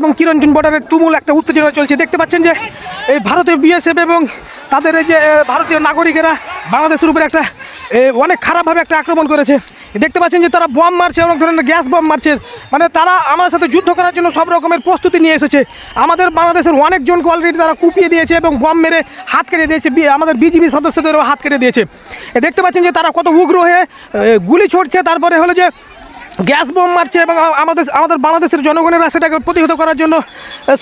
এবং কিরঞ্জন বর্ডারের তুমুল একটা উত্তেজনা চলছে। দেখতে পাচ্ছেন যে এই ভারতীয় বিএসএফ এবং তাদের এই যে ভারতীয় নাগরিকেরা বাংলাদেশের উপরে একটা অনেক খারাপভাবে একটা আক্রমণ করেছে। দেখতে পাচ্ছেন যে তারা বম মারছে অনেক ধরনের গ্যাস বম মারছে। মানে তারা আমাদের সাথে যুদ্ধ করার জন্য সব রকমের প্রস্তুতি নিয়ে এসেছে। আমাদের বাংলাদেশের অনেকজনকে অলরেডি তারা কুপিয়ে দিয়েছে এবং বম মেরে হাত কেটে দিয়েছে। আমাদের বিজিবি সদস্যদেরও হাত কেটে দিয়েছে। দেখতে পাচ্ছেন যে তারা কত উগ্র হয়ে গুলি ছড়ছে। তারপরে হলো যে গ্যাস বোম মারছে এবং আমাদের আমাদের বাংলাদেশের জনগণেরা সেটাকে প্রতিহত করার জন্য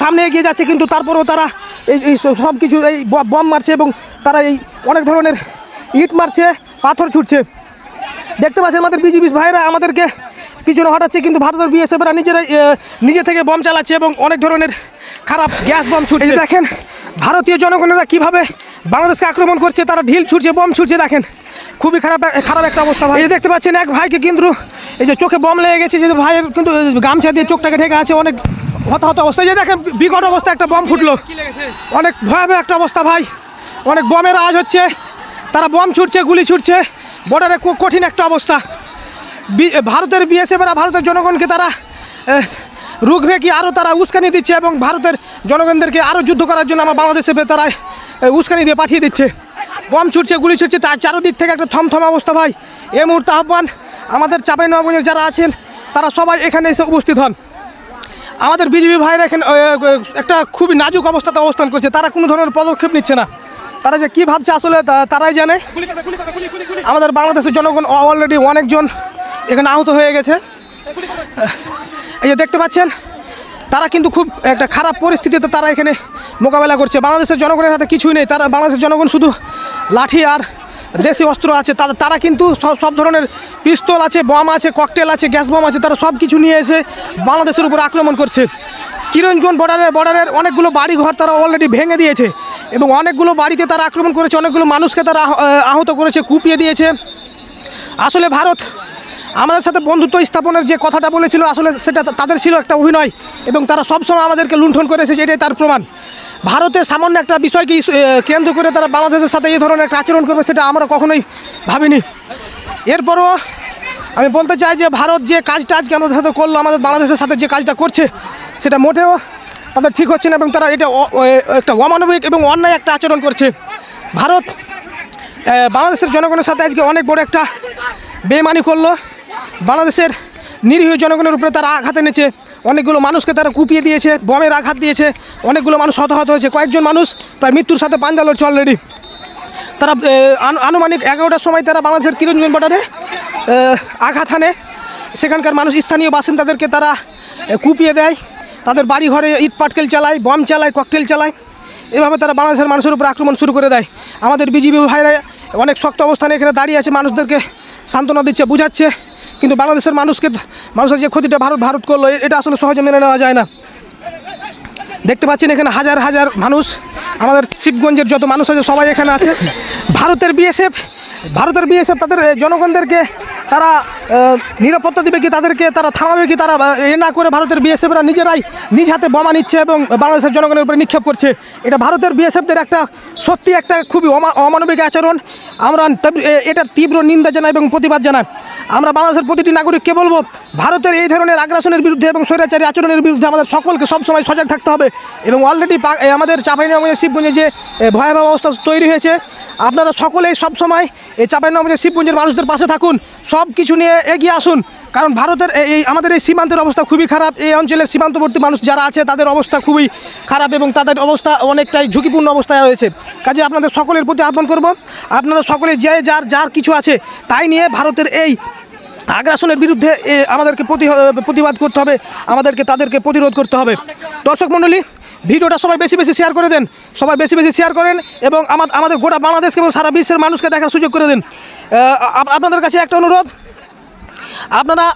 সামনে এগিয়ে যাচ্ছে। কিন্তু তারপরেও তারা এই এই সব কিছু এই বম মারছে এবং তারা এই অনেক ধরনের ইট মারছে, পাথর ছুটছে। দেখতে পাচ্ছেন আমাদের বিজিবি ভাইরা আমাদেরকে পিছনে হটাচ্ছে, কিন্তু ভারতের বিএসএফরা নিজেরাই নিজে থেকে বম চালাচ্ছে এবং অনেক ধরনের খারাপ গ্যাস বম ছুটছে। দেখেন, ভারতীয় জনগণেরা কীভাবে বাংলাদেশকে আক্রমণ করছে, তারা ঢিল ছুটছে, বম ছুটছে, দেখেন। খুবই খারাপ খারাপ একটা অবস্থা ভাই। এই দেখতে পাচ্ছেন এক ভাইকে কিন্তু এই যে চোখে বম লেগে গেছে যে ভাইয়ের কিন্তু গামছা দিয়ে চোখটাকে ঢেকে আছে অনেক হতাহত অবস্থা। এই যে দেখেন বিকট অবস্থা একটা বম ফুটলো। অনেক ভয়াবহ একটা অবস্থা ভাই। অনেক বমের আওয়াজ হচ্ছে তারা বম ছুটছে গুলি ছুটছে। বর্ডারে খুব কঠিন একটা অবস্থা। বি- ভারতের বিএসএফেরা ভারতের জনগণকে তারা রুখবে কি আরও তারা উস্কানি দিচ্ছে এবং ভারতের জনগণদেরকে আরও যুদ্ধ করার জন্য আমার বাংলাদেশে তারা উস্কানি দিয়ে পাঠিয়ে দিচ্ছে। বম ছুটছে, গুলি ছুটছে, তার চারোদিক থেকে একটা থমথম অবস্থা ভাই। এ মুহূর্তে আহ্বান আমাদের চাপাই নবাবগঞ্জের যারা আছেন, তারা সবাই এখানে এসে উপস্থিত হন। আমাদের বিজেপি ভাইরা এখানে একটা খুবই নাজুক অবস্থাতে অবস্থান করছে, তারা কোনো ধরনের পদক্ষেপ নিচ্ছে না। তারা যে কী ভাবছে আসলে তারাই জানে। আমাদের বাংলাদেশের জনগণ অলরেডি অনেকজন এখানে আহত হয়ে গেছে। এই যে দেখতে পাচ্ছেন তারা কিন্তু খুব একটা খারাপ পরিস্থিতিতে তারা এখানে মোকাবেলা করছে। বাংলাদেশের জনগণের হাতে কিছুই নেই। তারা বাংলাদেশের জনগণ শুধু লাঠি আর দেশি অস্ত্র আছে। তারা তারা কিন্তু সব সব ধরনের পিস্তল আছে বম আছে ককটেল আছে গ্যাস বম আছে তারা সব কিছু নিয়ে এসে বাংলাদেশের উপর আক্রমণ করছে। কিরণগঞ্জ বর্ডারের বর্ডারের অনেকগুলো বাড়ি ঘর তারা অলরেডি ভেঙে দিয়েছে এবং অনেকগুলো বাড়িতে তারা আক্রমণ করেছে। অনেকগুলো মানুষকে তারা আহ, আহত করেছে কুপিয়ে দিয়েছে। আসলে ভারত আমাদের সাথে বন্ধুত্ব স্থাপনের যে কথাটা বলেছিল, আসলে সেটা তাদের ছিল একটা অভিনয় এবং তারা সবসময় আমাদেরকে লুণ্ঠন করে এসেছে এটাই তার প্রমাণ। ভারতের সামান্য একটা বিষয়কে কেন্দ্র করে তারা বাংলাদেশের সাথে এই ধরনের একটা আচরণ করবে, সেটা আমরা কখনোই ভাবিনি। এরপরও আমি বলতে চাই যে ভারত যে কাজটা আজকে আমাদের সাথে করল, আমাদের বাংলাদেশের সাথে যে কাজটা করছে, সেটা মোটেও তাদের ঠিক হচ্ছে না এবং তারা এটা একটা অমানবিক এবং অন্যায় একটা আচরণ করছে। ভারত বাংলাদেশের জনগণের সাথে আজকে অনেক বড় একটা বেমানি করল। বাংলাদেশের নিরীহ জনগণের উপরে তারা আঘাত এনেছে। অনেকগুলো মানুষকে তারা কুপিয়ে দিয়েছে বমের আঘাত দিয়েছে। অনেকগুলো মানুষ হতাহত হয়েছে। কয়েকজন মানুষ প্রায় মৃত্যুর সাথে পাঞ্জা লড়ছে অলরেডি তারা আনু- আনুমানিক এগারোটার সময় তারা বাংলাদেশের কিরঞ্জন বর্ডারে আঘাত হানে। সেখানকার মানুষ, স্থানীয় বাসিন্দাদেরকে তারা কুপিয়ে দেয়। তাদের বাড়ি ঘরে ইট পাটকেল চালায়, বম চালায়, ককটেল চালায়। এভাবে তারা বাংলাদেশের মানুষের উপর আক্রমণ শুরু করে দেয়। আমাদের বিজিবি ভাইরা অনেক শক্ত অবস্থানে এখানে দাঁড়িয়ে আছে। মানুষদেরকে সান্ত্বনা দিচ্ছে, বুঝাচ্ছে। কিন্তু বাংলাদেশের মানুষকে, মানুষের যে ক্ষতিটা ভারত ভারত করল এটা আসলে সহজে মেনে নেওয়া যায় না। দেখতে পাচ্ছেন এখানে হাজার হাজার মানুষ, আমাদের শিবগঞ্জের যত মানুষ আছে, সবাই এখানে আছে। ভারতের বিএসএফ ভারতের বিএসএফ তাদের জনগণদেরকে তারা নিরাপত্তা দেবে কি তাদেরকে, তারা থামাবে কি তারা এ, না করে ভারতের বিএসএফরা নিজেরাই নিজ হাতে বোমা নিচ্ছে এবং বাংলাদেশের জনগণের উপরে নিক্ষেপ করছে। এটা ভারতের বিএসএফদের একটা সত্যি একটা খুবই অমা- অমানবিক আচরণ। আমরা এটার তীব্র নিন্দা জানাই এবং প্রতিবাদ জানাই। আমরা বাংলাদেশের প্রতিটি নাগরিককে বলব, ভারতের এই ধরনের আগ্রাসনের বিরুদ্ধে এবং স্বৈরাচারী আচরণের বিরুদ্ধে আমাদের সকলকে সবসময় সজাগ থাকতে হবে এবং অলরেডি আমাদের চাঁপাইনবাবগঞ্জের শিবগঞ্জে যে ভয়াবহ অবস্থা তৈরি হয়েছে, আপনারা সকলেই সবসময় এই চাঁপাইনবাবগঞ্জের শিবগঞ্জের মানুষদের পাশে থাকুন সব কিছু নিয়ে এগিয়ে আসুন, কারণ ভারতের এই, আমাদের এই সীমান্তের অবস্থা খুবই খারাপ, এই অঞ্চলের সীমান্তবর্তী মানুষ যারা আছে তাদের অবস্থা খুবই খারাপ এবং তাদের অবস্থা অনেকটাই ঝুঁকিপূর্ণ অবস্থায় রয়েছে। কাজে আপনাদের সকলের প্রতি আহ্বান করব, আপনারা সকলে যে, যার যার কিছু আছে তাই নিয়ে ভারতের এই আগ্রাসনের বিরুদ্ধে আমাদেরকে প্রতি প্রতিবাদ করতে হবে, আমাদেরকে, তাদেরকে প্রতিরোধ করতে হবে। দর্শক মণ্ডলী, ভিডিওটা সবাই বেশি বেশি শেয়ার করে দেন, সবাই বেশি বেশি শেয়ার করেন এবং আমা- আমাদের গোটা বাংলাদেশকে এবং সারা বিশ্বের মানুষকে দেখার সুযোগ করে দিন। আপনাদের কাছে একটা অনুরোধ, আপনারা